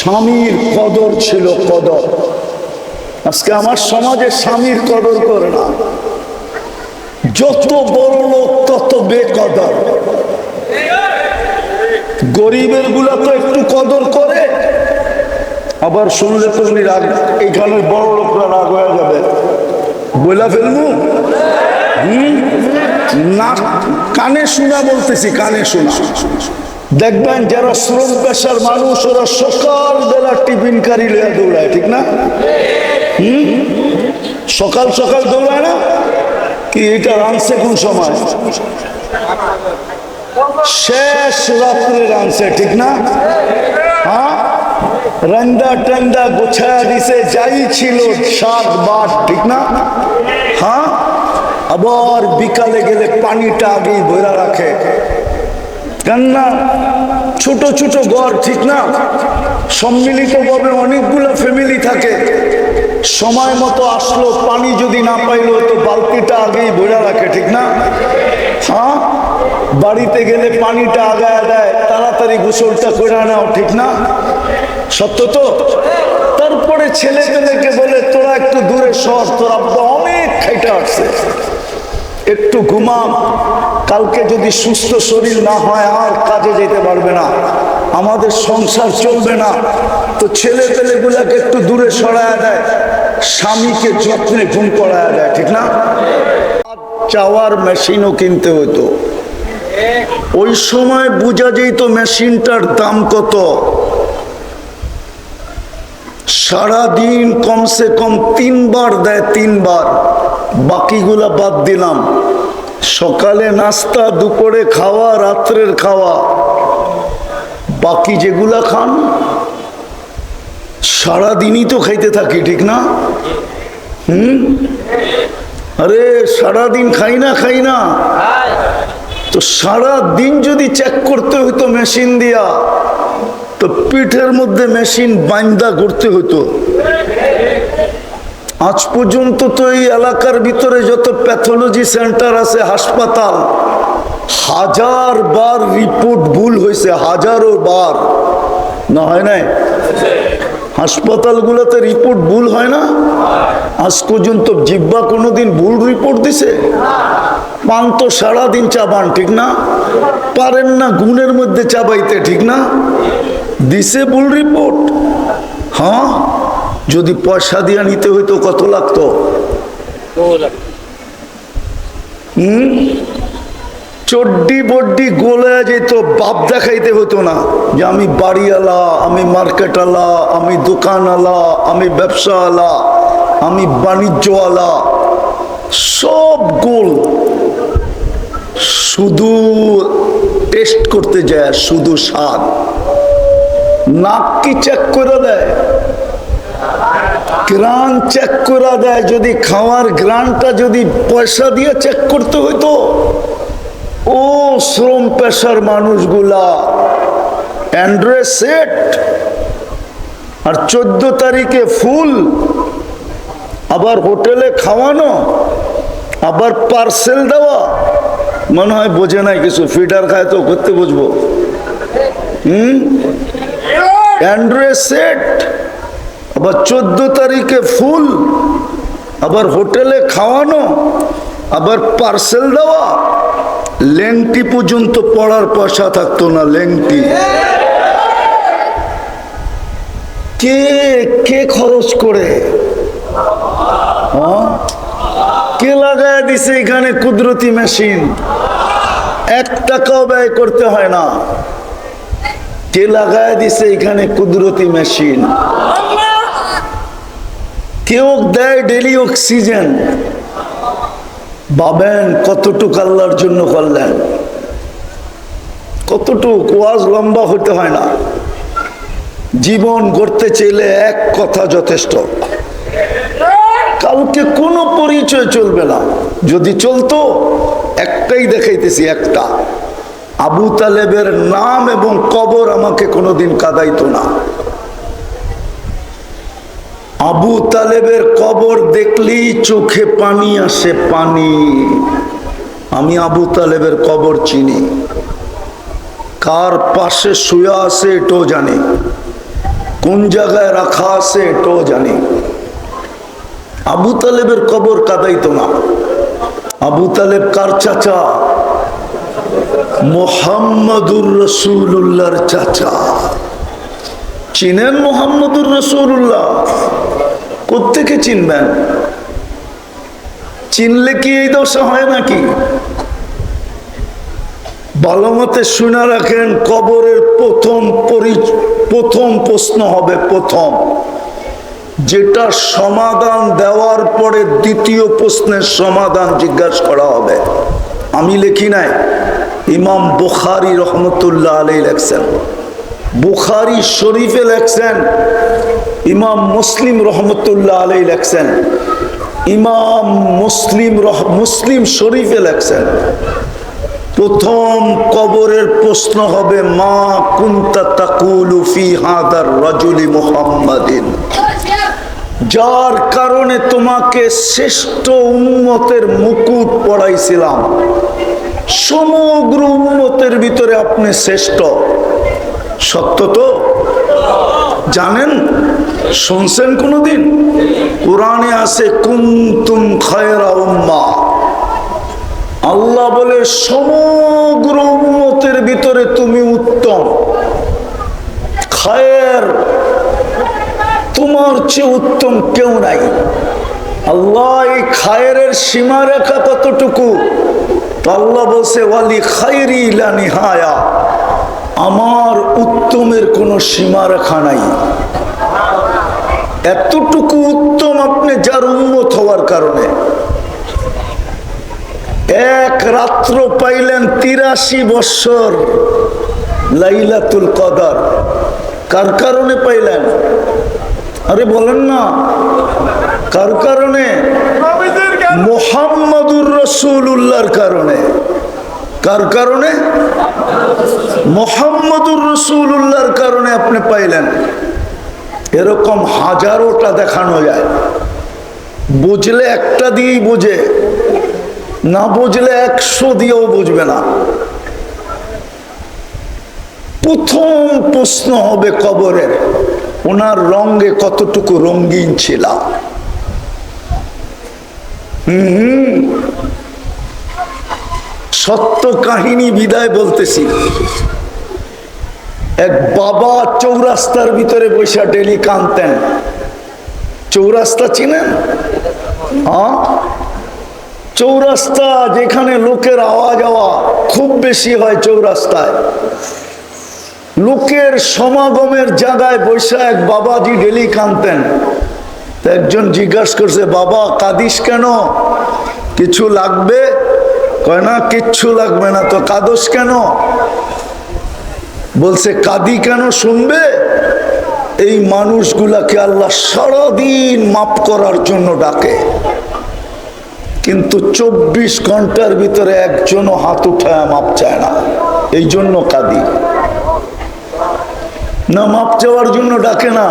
স্বামীর কদর ছিল কদর। আজকে আমার সমাজে স্বামীর কদর করে না। যত বড় লোক, তত বেকদর। গরিবেরগুলা তো একটু কদর করে। আবার শুনলে তুমি রাগ এইখানে বড় লোকরা রাগ হয়ে যাবে। বইলা ফেলব? হুম? না, কানে শোনা বলতেছি, কানে শোনা। দেখবেন যারা শ্রম পেশার মানুষ, ওরা সকাল বেলা টিফিন কারি লইয়া দৌড়ায়, ঠিক না? সকাল সকাল দৌড়ায় না? কি এটা রানছে কোন সময়? শেষ রাত্রে রানছে, ঠিক না? হ্যাঁ? রান্দা টান্দা গোছায়া দিছে, যাই ছিল শাক বাট, ঠিক না? হ্যাঁ? আবার বিকালে গেলে পানিটা আগেই বইরা রাখে। কান্না, ছোট ছোট ঘর ঠিক না? সম্মিলিতভাবে অনেকগুলো ফ্যামিলি থাকে। সময় মতো আসলো, পানি যদি না পাইলো, তো বালতিটা আগেই বইরা রাখে, ঠিক না? হ্যাঁ? বাড়িতে গেলে পানিটা আগায় দেয়, তাড়াতাড়ি গোসলটা করে নাও, ঠিক না? সত্য তো? তারপরে ছেলে পেলেকে বলে, তোরা একটু দূরে সর, তোর আব্বা অনেক খাইটা আসছে। একটু ঘুমাম কালকে যদি সুস্থ শরীর না হয়, আর কাজে যেতে পারবে না। আমাদের সংসার চলবে না। তো ছেলে পেলেগুলাকে একটু দূরে সরায় দেয়। স্বামীকে যত্নে ঘুম করায় দেয়, ঠিক না? চাওয়ার মেশিনও কিনতে হতো ওই সময় বোঝা যেত মেশিনটার দাম কত। সারাদিন কমসে কম তিনবার দেয় তিনবার। বাকিগুলা বাদ দিলাম। সকালে নাস্তা, দুপুরে খাওয়া, রাত্রের খাওয়া। বাকি যেগুলা খান, সারাদিনই তো খাইতে থাকি, ঠিক না? হুম? আরে, সারাদিন খাই না খাই না। তো সারা দিন যদি চেক করতে হইতো মেশিন দিয়া, তো পিঠের মধ্যে মেশিন বাইন্দা করতে হতো আজ পর্যন্ত তো এই এলাকার ভিতরে যত প্যাথোলজি সেন্টার আছে, হাসপাতাল, হাজার বার রিপোর্ট ভুল হয়েছে, হাজারো বার। না হয় নাই? হাসপাতালগুলোতে রিপোর্ট ভুল হয় না? আজ পর্যন্ত জিব্বা কোনোদিন ভুল রিপোর্ট দিছে? পান তো সারাদিন চাবান, ঠিক না? পারেন না গুণের মধ্যে চাবাইতে, ঠিক না? দিছে ভুল রিপোর্ট হ্যাঁ? যদি পয়সা দিয়ে নিতে হইতো কত লাগতো? হুম? চড্ডি বড্ডি গোলা যেত বাপ দেখাইতে হতো না। যে আমি বাড়িওয়ালা আমি মার্কেটওয়ালা আমি দোকানওয়ালা আমি ব্যবসাওয়ালা আমি বাণিজ্যওয়ালা সব গোল। শুধু টেস্ট করতে যায় শুধু স্বাদ। নাক কি চেক করে দেয়? গ্রান চেক করা দেয়, যদি খাওয়ার গ্রানটা যদি পয়সা দিয়ে চেক করতে হইতো। ও শ্রম পেশার মানুষগুলা। অ্যান্ড্রয়েড সেট আর চোদ্দ তারিখে ফুল, আবার হোটেলে খাওয়ানো, আবার পার্সেল দেওয়া। মনে হয় বোঝে নাই কিছু ফিডার খায় তো করতে বুঝব। হুম? অ্যান্ড্রয়েড সেট আবার চোদ্দ তারিখে ফুল, আবার হোটেলে খাওয়ানো, আবার পার্সেল দেওয়া। লেংটি পর্যন্ত পড়ার পয়সা থাকতো না লেংটি। কে কে খরচ করে? কে লাগায় দিছে এখানে কুদরতি মেশিন? এক টাকাও ব্যয় করতে হয় না। কে লাগায় দিছে এখানে কুদরতি মেশিন? কেউ দেয় ডেলি অক্সিজেন ভাবেন কতটুক আল্লাহর জন্য করলেন। কতটুক, ওয়াজ লম্বা হতে হয় না। জীবন গড়তে চাইলে এক কথা যথেষ্ট। কাউকে কোনো পরিচয় চলবে না। যদি চলতো, একটাই দেখাইতেছি, একটা। আবু তালেবের নাম এবং কবর আমাকে কোনোদিন কাদাইতো না। আবু তালেবের কবর দেখলেই চোখে পানি আসে পানি। আমি আবু তালেবের কবর চিনি। কার পাশে শুয়ে আছে এটাও জানি। কোন জায়গায় রাখা আছে এটাও জানি। আবু তালেবের কবর কাদাইতো না। আবু তালেব কার চাচা? মোহাম্মদুর রসুল্লাহর চাচা। চিনেন মোহাম্মদুর রসুল্লাহ কোথেকে চিনবেন? চিনলে কি এই দশা হয় নাকি? ভালো মতে শুনে রাখেন, কবরের প্রথম পরি- প্রথম প্রশ্ন হবে প্রথম। যেটা সমাধান দেওয়ার পরে দ্বিতীয় প্রশ্নের সমাধান জিজ্ঞাসা করা হবে। আমি লিখি নাই, ইমাম বুখারি রহমতুল্লাহ আলী লেখছেন। বুখারি শরীফে লেখছেন ইমাম মুসলিম রহমতুল্লাহ আলাই লেখছেন। ইমাম মুসলিম মুসলিম শরীফে লেখছেন, প্রথম কবরের প্রশ্ন হবে, মা কুন্তা হাদার রাজুলি মুহাম্মাদিন? যার কারণে তোমাকে শ্রেষ্ঠ উন্মতের মুকুট পড়াইছিলাম। সমগ্র উন্মতের ভিতরে আপনি শ্রেষ্ঠ। সত্য তো? জানেন? শুনছেন কোনদিন? কোরআনে আছে, কুন্তুম খায়রা উম্মা আল্লাহ বলে, সমগ্র উন্মতের ভিতরে তুমি উত্তম। খায়ের, তোমার চেয়ে উত্তম কেউ নাই। আল্লাহ এই খায়ের সীমারেখা কতটুকু? আল্লাহ বলছে, ওয়ালি খায়রি ইলা নিহায়া আমার উত্তমের কোনো সীমারেখা নাই। এতটুকু উত্তম আপনি যার উন্মত হওয়ার কারণে। এক রাত্র পাইলেন তিরাশি বৎসর লাইলাতুল কদর। কার কারণে পাইলেন? আরে বলেন না। কার কারণে? মোহাম্মদুর রসুল্লাহর কারণে। কার কারণে? মোহাম্মদুর রসুল্লাহর কারণে আপনি পাইলেন। এরকম হাজারোটা দেখানো যায়। বুঝলে একটা দিয়েই বুঝে, না বুঝলে একশো দিয়েও বুঝবে না। প্রথম প্রশ্ন হবে কবরের, ওনার রঙে কতটুকু রঙিন ছিল হুম, সত্য কাহিনী বিদায় বলতেছি। এক বাবা চৌরাস্তার ভিতরে বৈশা ডেলি কানতেন চৌরাস্তা চিনেন? চৌরাস্তা যেখানে লোকের আওয়া যাওয়া খুব বেশি হয় চৌরাস্তায়। লোকের সমাগমের জায়গায় বৈশা এক বাবাজি ডেলি কানতেন একজন জিজ্ঞাসা করছে, বাবা, কাঁদিস কেন? কিছু লাগবে? কয়, না, কিচ্ছু লাগবে না। তো কাদস কেন? বলছে, কাদি কেন শুনবে? এই মানুষগুলাকে আল্লাহ সারাদিন মাপ করার জন্য ডাকে। কিন্তু চব্বিশ ঘণ্টার ভিতরে একজনও হাত উঠায়, মাপ চায় না। এই জন্য কাঁদি। না মাপ চাওয়ার জন্য ডাকে না।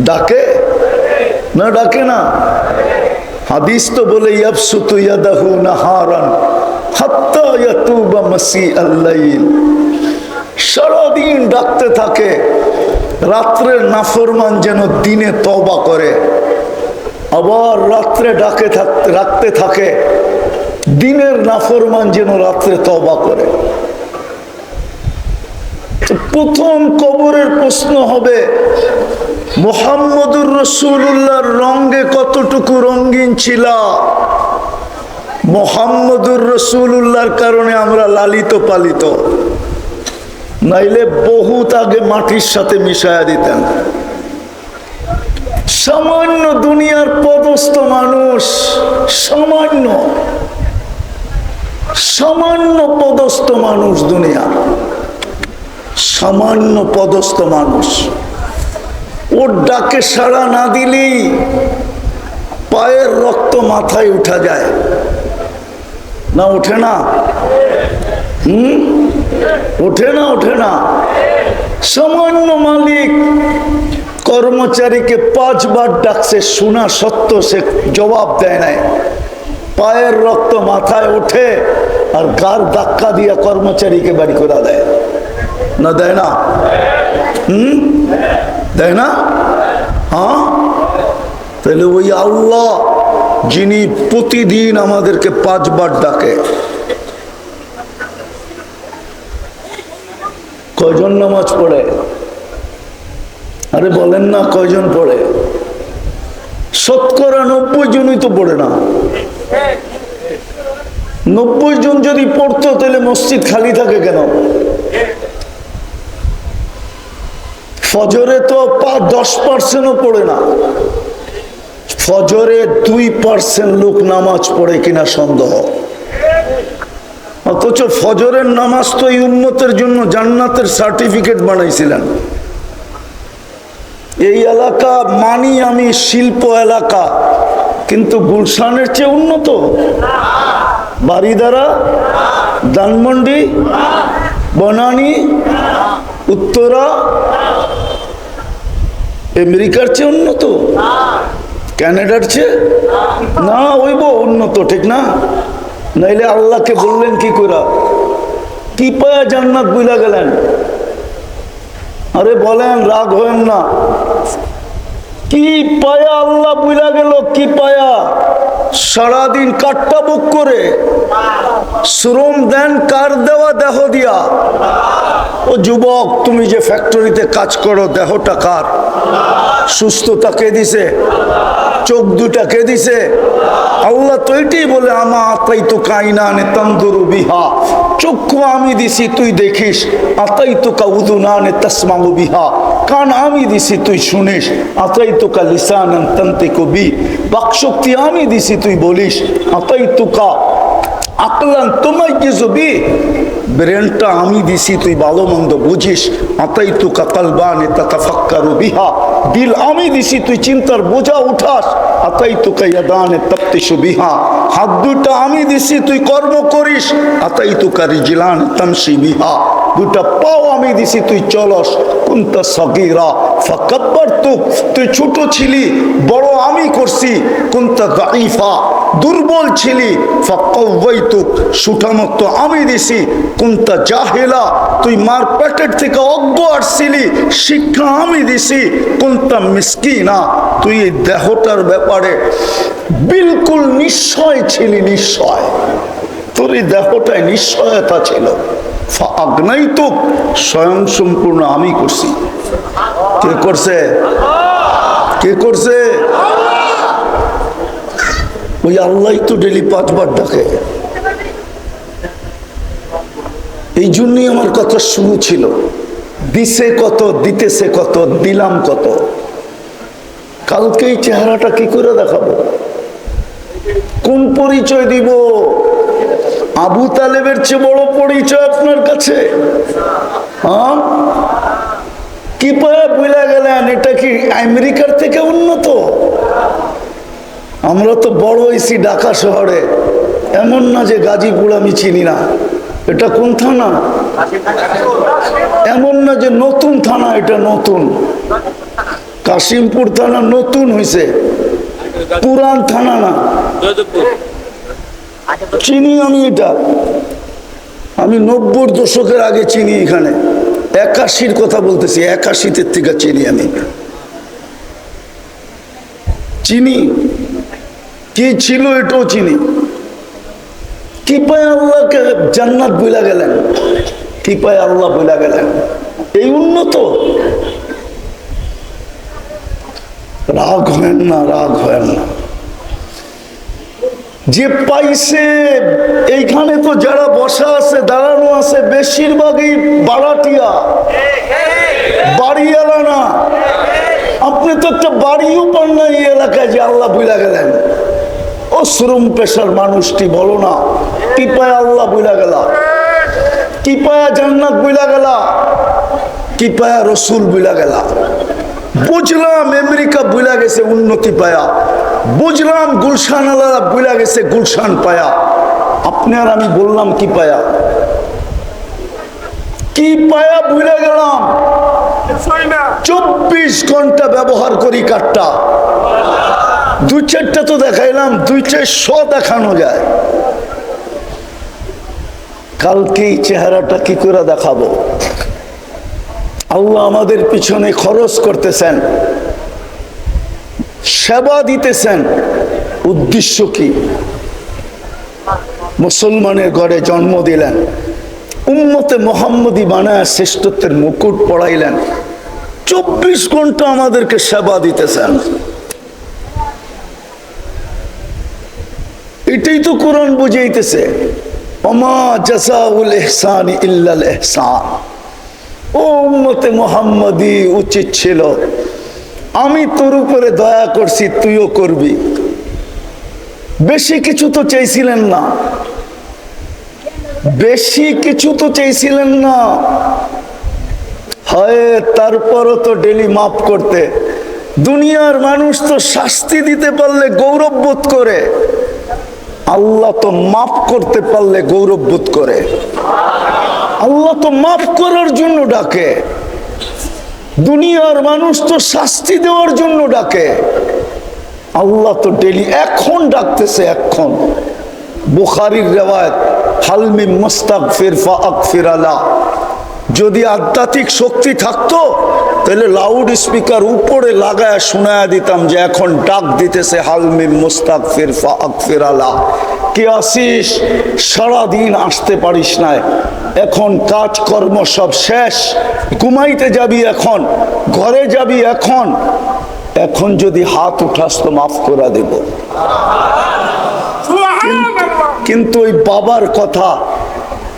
ডাকে? না ডাকে না। হাদিস তো বলে, ইয়াবসুতু ইয়াদাহু নাহারান হাত্তা ইয়াতুবা মাসি আল্লাইল সারাদিন ডাকতে থাকে, রাত্রের নাফরমান যেন দিনে তবা করে, আবার রাত্রে ডাকে থাকতে রাখতে থাকে, দিনের নাফরমান যেন রাত্রে তবা করে। প্রথম কবরের প্রশ্ন হবে, মোহাম্মদুর রসুল্লাহর রঙ্গে কতটুকু রঙ্গিন ছিল? মোহাম্মদুর রসুল্লাহর কারণে আমরা লালিত পালিত। নাইলে বহুত আগে মাটির সাথে মিশায়া দিতেন। সামান্য দুনিয়ার পদস্থ মানুষ, সামান্য সামান্য পদস্থ মানুষ দুনিয়া, সামান্য পদস্থ মানুষ। ওর ডাকে সাড়া না দিলেই পায়ের রক্ত মাথায় উঠা যায়। না ওঠে না? হুম? ওঠে না ওঠে না। সামান্য মালিক, কর্মচারীকে পাঁচবার ডাকছে, শোনা সত্য, সে জবাব দেয় নাই। পায়ের রক্ত মাথায় ওঠে আর গার ধাক্কা দিয়া কর্মচারীকে বাড়ি করে দেয়। না দেয় না। হুম? দেয় না? হ্যাঁ? তাহলে ওই আল্লাহ, যিনি প্রতিদিন আমাদেরকে পাঁচবার ডাকে। কয়জন নামাজ পড়ে? আরে বলেন না কয়জন পড়ে? শতকরা নব্বই জনই তো পড়ে না। নব্বই জন যদি পড়তো, তাহলে মসজিদ খালি থাকে কেন? ফজরে তো দশ পার্সেন্টও পড়ে না। ফজরে দুই পার্সেন্ট লোক নামাজ পড়ে কিনা সন্দেহ। অথচ ফজরের নামাজ তো এই উন্নতের জন্য জান্নাতের সার্টিফিকেট বানাইছিলেন। এই এলাকা মানি আমি শিল্প এলাকা, কিন্তু গুলশানের চেয়ে উন্নত। বাড়িদারা ধানমন্ডি, বনানি, উত্তরা, আমেরিকার চেয়ে উন্নত। ক্যানাডার চেয়ে না ওইব উন্নত, ঠিক না? নাইলে আল্লাহকে বললেন কি করা কি পায়া জান্নাত বুঝা গেলেন? আরে বলেন, রাগ হয়েন না। কি পায়া আল্লাহ বুঝা গেল, কি পায়া? সারাদিন কাটটা বুক করে, শ্রম দেন, কার দেওয়া দেহ দিয়া? ও যুবক, তুমি যে ফ্যাক্টরিতে কাজ করো, দেহটা কার? সুস্থতা কে দিছে? চোখ দুটা কে দিছে? আল্লাহ তো এটাই বলে, আমা আতাই তো কাইনা নে তন্দুরু বিহা। চক্ষু আমি দিছি, তুই দেখিস। আতাই তো কা উদু না তসমাউ বিহা। কান আমি দিছি, তুই শুনিস। আতাই তো কা লিসান তন্তে কবি বাকশক্তি আমি দিছি, তুই বলিস। আতাই তো কা আকলান তোমায় কি জবি ব্রেনটা আমি দিছি, তুই ভালো মন্দ বুঝিস। আতাই তু কাকালবান তাতাফাক্কারু বিহা। দিল আমি দিছি, তুই চিন্তার বোঝা উঠাস। আতাই তু কায়াদান তপ্তিসু বিহা। হাত দুটা আমি দিছি, তুই কর্ম করিস। আতাই তু কারিজিলান তামসি বিহা। দুটা পাও আমি দিছি, তুই চলস। কুন্তা সগিরা ফাকাব্বার তুই ছোট ছিলি, বড় আমি করছি। কুন্তা গাইফা দুর্বল ছিলি, ফাকাওয়াইতুক সুঠামত্ব আমি দিছি, কুন্তা জাহেলা, তুই মার পেটের থেকে অজ্ঞ আসছিলি শিক্ষা আমি দিছি, কুন্তা মিসকিনা, তুই এই দেহটার ব্যাপারে বিলকুল নিশ্চয় ছিলি, নিশ্চয়। তোর এই দেহটায় নিশ্চয়তা ছিল। আগ্নাইতুক স্বয়ং সম্পূর্ণ আমি করছি। কে করছে? কে করছে? ওই আল্লাহ তো ডেলি পাঁচবার ডাকে। এই জন্যই আমার কথা শুরু ছিল। দিছে কত, দিতেছে কত, দিলাম কত। কালকে এই চেহারাটা কি করে দেখাবো? কোন পরিচয় দিব? আবু তালেবের চেয়ে বড় পরিচয় আপনার কাছে? হ্যাঁ? কি পায় বুঝা গেলেন? এটা কি আমেরিকার থেকে উন্নত? আমরা তো বড় হয়েছি ঢাকা শহরে। এমন না যে গাজীপুর আমি চিনি না। এটা কোন থানা? এমন না যে নতুন থানা, এটা নতুন। কাশিমপুর থানা নতুন হয়েছে পুরান থানা না। চিনি আমি এটা। আমি নব্বই দশকের আগে চিনি এখানে। একাশির কথা বলতেছি, একাশিতে থেকে চিনি আমি। চিনি? কি ছিল এটাও চিনি। কি পায় আল্লাহকে জান্নাত বইলা গেলেন। কি পায় আল্লাহ বইলা গেলেন। এই উন্নত। রাগ হয় না, রাগ হয় না। যে পাইছে, এইখানে তো যারা বসা আছে, দাঁড়ানো আছে, বেশিরভাগই বাড়াটিয়া বাড়িওয়ালা না। আপনি তো একটা বাড়িও পান না এই এলাকায় যে আল্লাহ বুঝা গেলেন। ও শ্রম পেশার মানুষটি বলো না। কি পায় আল্লাহ বুঝা গেলা। কি পায়া জান্নাত বুঝা গেলা। কি পায়া রসুল বুঝা গেলা। বুঝলাম আমেরিকা বুঝা গেছে উন্নতি পায়া। বুঝলাম গুলশান আলাদা বুঝা গেছে গুলশান পায়া। আপনি আর আমি বললাম কি পায়া? কি পায়া ভুলে গেলাম? চব্বিশ ঘণ্টা ব্যবহার করি কাঠটা। দুই চারটা তো দেখাইলাম দুই চারশো দেখানো যায়। কালকে চেহারাটা কি করে দেখাবো? আল্লাহ আমাদের পিছনে খরচ করতেছেন। সেবা দিতেছেন। উদ্দেশ্য কি? মুসলমানের ঘরে জন্ম দিলেন। উম্মতে মোহাম্মদী বানায় শ্রেষ্ঠত্বের মুকুট পড়াইলেন চব্বিশ ঘণ্টা আমাদেরকে সেবা দিতেছেন। এটাই তো কোরআন বুঝাইতেছে। অমা জাসাউল এহসান ইল্লাল এহসান ও উম্মতে মোহাম্মদী, উচিত ছিল, আমি তোর উপরে দয়া করছি, তুইও করবি। বেশি কিছু তো চাইছিলেন না। বেশি কিছু তো চাইছিলেন না। হয়, তারপরও তো ডেলি মাফ করতে। দুনিয়ার মানুষ তো শাস্তি দিতে পারলে গৌরব বোধ করে। আল্লাহ তো মাফ করতে পারলে গৌরব বোধ করে। আল্লাহ তো মাফ করার জন্য ডাকে। দুনিয়ার মানুষ তো শাস্তি দেওয়ার জন্য ডাকে। আল্লাহ তো ডেলি এখন ডাকতেছে, এখন। বুখারির রেওয়ায়ত হালমি মুস্তাক ফিরফা আকফির আলা। যদি আধ্যাত্মিক শক্তি থাকতো তাহলে লাউড স্পিকার উপরে লাগায় শোনায় দিতাম যে এখন ডাক দিতেছে হালমি মুস্তাক ফিরফা আকফির আলা। কে আসিস সারাদিন আসতে পারিস না। এখন কাজকর্ম সব শেষ। ঘুমাইতে যাবি এখন ঘরে যাবি এখন। এখন যদি হাত উঠাস তো মাফ করে দেব। কিন্তু ওই বাবার কথা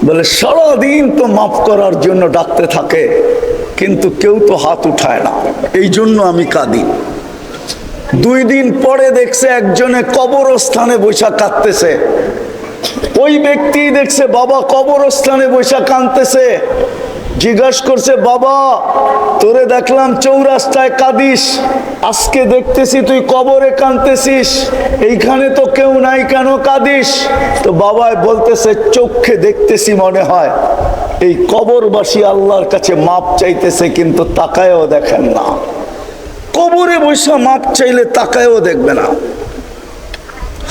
বলে সারাদিন তো মাফ করার জন্য ডাকতে থাকে। কিন্তু কেউ তো হাত উঠায় না। এই জন্য আমি কাঁদি। দুই দিন পরে দেখছে একজনে কবরস্থানে বৈশা কাঁদতেছে। ওই ব্যক্তি দেখছে বাবা কবরস্থানে বৈশা কাঁদতেছে। জিজ্ঞাসা করছে, বাবা, তোরে দেখলাম চৌরাস্তায় কাঁদিস। আজকে দেখতেছি তুই কবরে কাঁদতেছিস। এইখানে তো কেউ নাই, কেন কাঁদিস? তো বাবাই বলতেছে, চোখে দেখতেছি মনে হয়। এই কবরবাসী আল্লাহর কাছে মাপ চাইতেছে, কিন্তু তাকায়ও দেখেন না। কবরে বৈশা মাপ চাইলে তাকায়ও দেখবে না।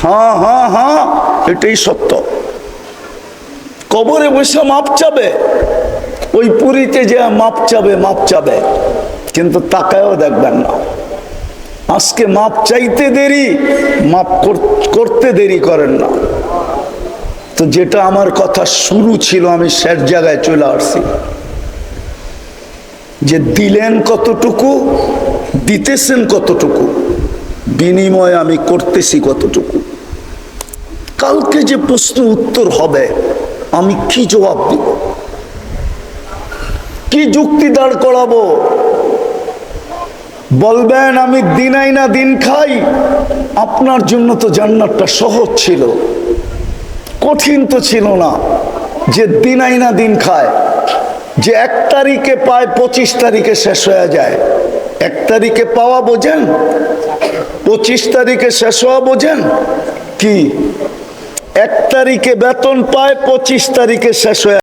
হ্যাঁ হ্যাঁ হ্যাঁ এটাই সত্য। কবরে বৈশা মাপ চাবে, ওই পুরীতে যে মাপ চাবে মাপ চাবে, কিন্তু তাকায়ও দেখবেন না। আজকে মাপ চাইতে দেরি, মাপ করতে দেরি করেন না। তো যেটা আমার কথা শুরু ছিল, আমি শেষ জায়গায় চলে আসছি। যে দিলেন কতটুকু, দিতেছেন কতটুকু, বিনিময় আমি করতেছি কতটুকু। কালকে যে প্রশ্ন উত্তর হবে, আমি কি জবাব দিব? কি যুক্তি দাঁড় করাবো? বলবেন, আমি দিনাই না দিন খাই। আপনার জন্য তো জান্নাতটা সহজ ছিল। কঠিন তো ছিল না। যে দিন আইনা দিন খায়। যে এক তারিখে পায়, পঁচিশ তারিখে শেষ হয়ে যায়। এক তারিখে পাওয়া বোঝেন? পঁচিশ তারিখে শেষ হওয়া বোঝেন? কি? এক তারিখে বেতন পায়, পঁচিশ তারিখে শেষ হয়ে